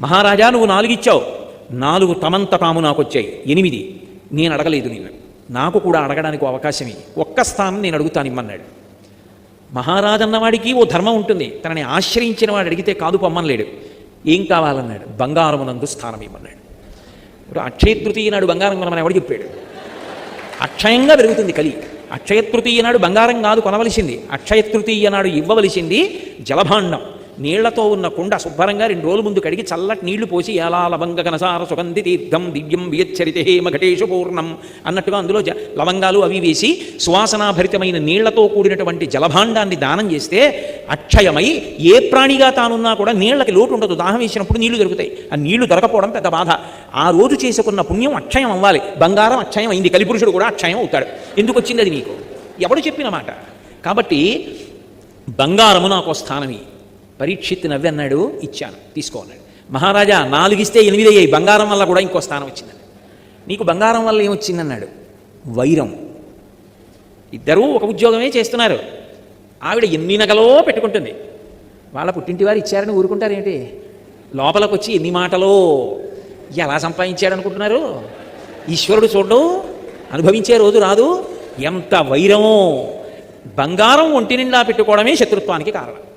మహారాజా నువ్వు నాలుగు ఇచ్చావు. నాలుగు తమంత తాము నాకు వచ్చాయి ఎనిమిది. నేను అడగలేదు నేను నాకు కూడా అడగడానికి అవకాశం ఒక్క స్థానం నేను అడుగుతాను ఇమ్మన్నాడు. మహారాజన్నవాడికి ఓ ధర్మం ఉంటుంది. తనని ఆశ్రయించిన వాడు అడిగితే కాదు పొమ్మనలేడు. ఏం కావాలన్నాడు? బంగారమునందు స్థానం ఇమ్మన్నాడు. ఇప్పుడు అక్షయ తృతీయ నాడు బంగారం కొనమని ఎవడు చెప్పాడు? అక్షయంగా పెరుగుతుంది కలి. అక్షయ తృతీయ నాడు బంగారం కాదు కొనవలసింది. అక్షయ తృతీయ నాడు ఇవ్వవలసింది జలభాండం. నీళ్ళతో ఉన్న కుండ శుభ్రంగా రెండు రోజుల ముందు కడిగి చల్లటి నీళ్ళు పోసి ఎలా లవంగ కనసార సుగంధి తీర్థం దివ్యం వియచ్చరితే హేమ పూర్ణం అన్నట్టుగా అందులో జ లవంగాలు అవి వేసి సువాసనాభరితమైన నీళ్ళతో కూడినటువంటి జలభాండాన్ని దానం చేస్తే అక్షయమై ఏ ప్రాణిగా తానున్నా కూడా నీళ్ళకి లోటు ఉండదు. దాహం వేసినప్పుడు నీళ్ళు దొరుకుతాయి. ఆ నీళ్ళు దొరకపోవడం పెద్ద బాధ. ఆ రోజు చేసుకున్న పుణ్యం అక్షయం అవ్వాలి. బంగారం అక్షయం అయింది. కలిపురుషుడు కూడా అక్షయం అవుతాడు. ఎందుకు వచ్చింది అది నీకు? ఎవడు చెప్పిన మాట? కాబట్టి బంగారము నాకు స్థానమే. పరీక్షిత్ నవ్వి అన్నాడు ఇచ్చాను తీసుకో అన్నాడు మహారాజా నాలుగిస్తే ఎనిమిది అయ్యాయి బంగారం వల్ల కూడా ఇంకో స్థానం వచ్చిందని నీకు బంగారం వల్ల ఏమొచ్చిందన్నాడు వైరం. ఇద్దరూ ఒక ఉద్యోగమే చేస్తున్నారు. ఆవిడ ఎన్ని నగలో పెట్టుకుంటుంది. వాళ్ళ పుట్టింటి వారు ఇచ్చారని ఊరుకుంటారేంటి లోపలకు వచ్చి ఎన్ని మాటలో ఎలా సంపాదించాడు అనుకుంటున్నారు ఈశ్వరుడు చూడడం అనుభవించే రోజు రాదు. ఎంత వైరమో. బంగారం ఒంటి నిండా పెట్టుకోవడమే శత్రుత్వానికి కారణం.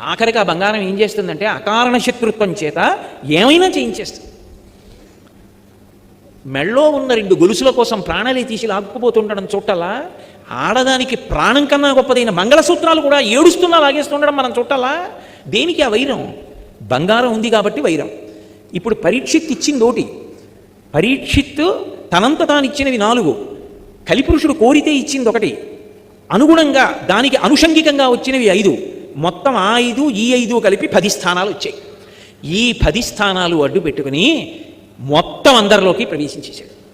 ఆఖరికి ఆ బంగారం ఏం చేస్తుందంటే అకారణ శత్రుత్వం చేత ఏమైనా చేయించేస్తుంది. మెళ్ళో ఉన్న రెండు గొలుసుల కోసం ప్రాణాలే తీసి లాక్కుపోతుండడం చూడాలా ఆడదానికి ప్రాణం కన్నా గొప్పదైన మంగళసూత్రాలు కూడా ఏడుస్తున్నా లాగేస్తుండడం మనం చూడాలా దేనికి ఆ వైరం? బంగారం ఉంది కాబట్టి వైరం. ఇప్పుడు పరీక్షిత్ ఇచ్చింది ఒకటి పరీక్షిత్ తనంత తాను ఇచ్చినవి నాలుగు. కలిపురుషుడు కోరితే ఇచ్చింది ఒకటి. అనుగుణంగా దానికి అనుషంగికంగా వచ్చినవి ఐదు. మొత్తం ఆ ఐదు ఈ ఐదు కలిపి పది స్థానాలు వచ్చాయి. ఈ పది స్థానాలు అడ్డు పెట్టుకుని మొత్తం అందరిలోకి ప్రవేశించేశాడు.